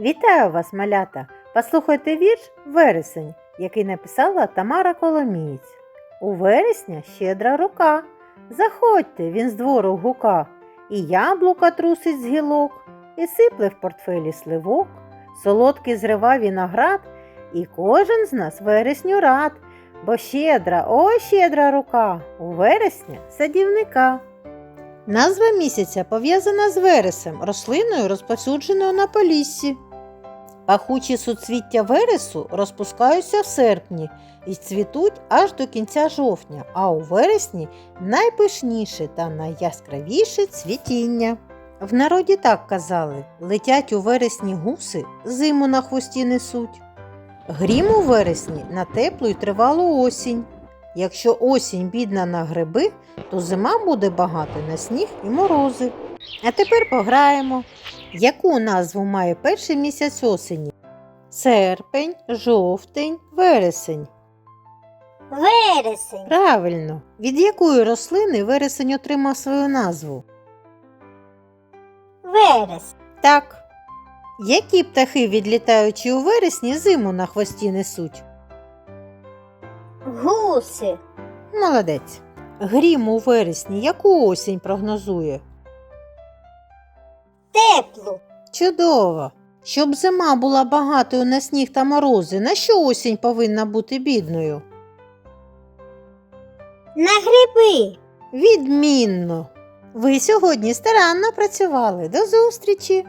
Вітаю вас, малята! Послухайте вірш Вересень, який написала Тамара Коломієць. У вересня щедра рука. Заходьте, він з двору гука, і яблука трусить з гілок, і сипле в портфелі сливок, солодкий зрива виноград, і кожен з нас вересню рад, бо щедра, о, щедра рука, у вересня садівника. Назва місяця пов'язана з вересем, рослиною, розповсюдженою на Поліссі. Пахучі суцвіття вересу розпускаються в серпні і цвітуть аж до кінця жовтня, а у вересні найпишніше та найяскравіше цвітіння. В народі так казали: летять у вересні гуси, зиму на хвості несуть. Грім у вересні на теплу й тривалу осінь. Якщо осінь бідна на гриби, то зима буде багата на сніг і морози. А тепер пограємо. Яку назву має перший місяць осені? Серпень, жовтень, вересень. Вересень. Правильно. Від якої рослини вересень отримав свою назву? Верес. Так. Які птахи, відлітаючи у вересні, зиму на хвості несуть? Гуси. Молодець. Грім у вересні яку осінь прогнозує? Теплу. Чудово! Щоб зима була багатою на сніг та морози, на що осінь повинна бути бідною? На гриби. Відмінно! Ви сьогодні старанно працювали. До зустрічі!